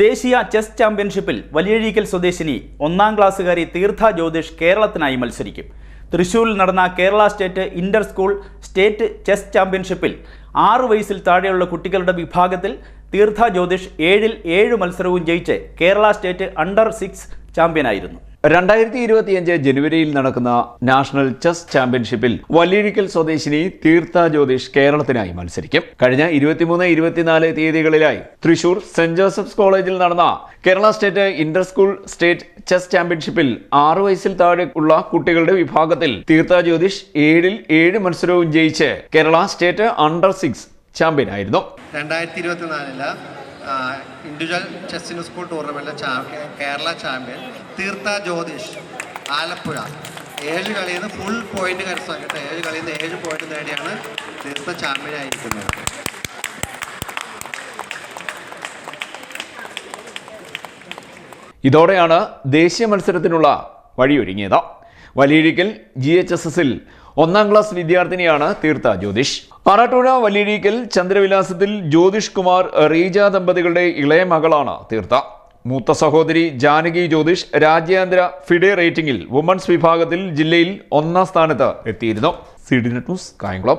ദേശീയ ചെസ് ചാമ്പ്യൻഷിപ്പിൽ വലിയഴീക്കൽ സ്വദേശിനി ഒന്നാം ക്ലാസ്സുകാരി തീർത്ഥ ജ്യോതിഷ് കേരളത്തിനായി മത്സരിക്കും. തൃശൂരിൽ നടന്ന Kerala state inter school state chess ചാമ്പ്യൻഷിപ്പിൽ ആറു വയസ്സിൽ താഴെയുള്ള കുട്ടികളുടെ വിഭാഗത്തിൽ തീർത്ഥ ജ്യോതിഷ് ഏഴിൽ ഏഴ് മത്സരവും ജയിച്ച് കേരള സ്റ്റേറ്റ് അണ്ടർ സിക്സ് ചാമ്പ്യനായിരുന്നു. രണ്ടായിരത്തി ഇരുപത്തിയഞ്ച് ജനുവരിയിൽ നടക്കുന്ന നാഷണൽ ചെസ് ചാമ്പ്യൻഷിപ്പിൽ വല്ലിഴിക്കൽ സ്വദേശിനി തീർത്ഥ ജ്യോതിഷ് കേരളത്തിനായി മത്സരിക്കും. കഴിഞ്ഞ ഇരുപത്തിമൂന്ന് ഇരുപത്തിനാല് തീയതികളിലായി തൃശൂർ സെന്റ് ജോസഫ്സ് കോളേജിൽ നടന്ന Kerala state inter school state chess ചാമ്പ്യൻഷിപ്പിൽ ആറു വയസ്സിൽ താഴെ ഉള്ള കുട്ടികളുടെ വിഭാഗത്തിൽ തീർത്ഥ ജ്യോതിഷ് ഏഴിൽ ഏഴ് മത്സരവും ജയിച്ച് കേരള സ്റ്റേറ്റ് അണ്ടർ സിക്സ് ചാമ്പ്യനായിരുന്നു. രണ്ടായിരത്തി ഇരുപത്തിനാലിൽ ഇൻഡിവിജ്വൽ ചെസ്സിന് സ്കൂൾ ടൂർണമെന്റിലെ കേരള ചാമ്പ്യൻ തീർത്ഥ ജ്യോതിഷ് ആലപ്പുഴ. ഏഴ് കളിയിൽ നിന്ന് ഫുൾ പോയിന്റ് കരസ്ഥമാക്കിയിട്ട് ഏഴ് കളിയിൽ നിന്ന് ഏഴ് പോയിന്റ് നേടിയാണ് തീർത്ഥ ചാമ്പ്യനായിരിക്കുന്നത് ഇതോടെയാണ് ദേശീയ മത്സരത്തിനുള്ള വഴിയൊരുങ്ങിയത്. വലിയഴിക്കൽ ജി എച്ച് എസ് എസിൽ ഒന്നാം ക്ലാസ് വിദ്യാർത്ഥിനിയാണ് തീർത്ഥ ജ്യോതിഷ്. ആറാട്ടുഴ വലിയഴിക്കൽ ചന്ദ്രവിലാസത്തിൽ ജ്യോതിഷ് കുമാർ റീജ ദമ്പതികളുടെ ഇളയ മകളാണ് തീർത്ഥ മൂത്ത സഹോദരി ജാനകി ജ്യോതിഷ് രാജ്യാന്തര ഫിഡെ റേറ്റിംഗിൽ വുമൺസ് വിഭാഗത്തിൽ ജില്ലയിൽ ഒന്നാം സ്ഥാനത്ത് എത്തിയിരുന്നു. C news Kayamkulam.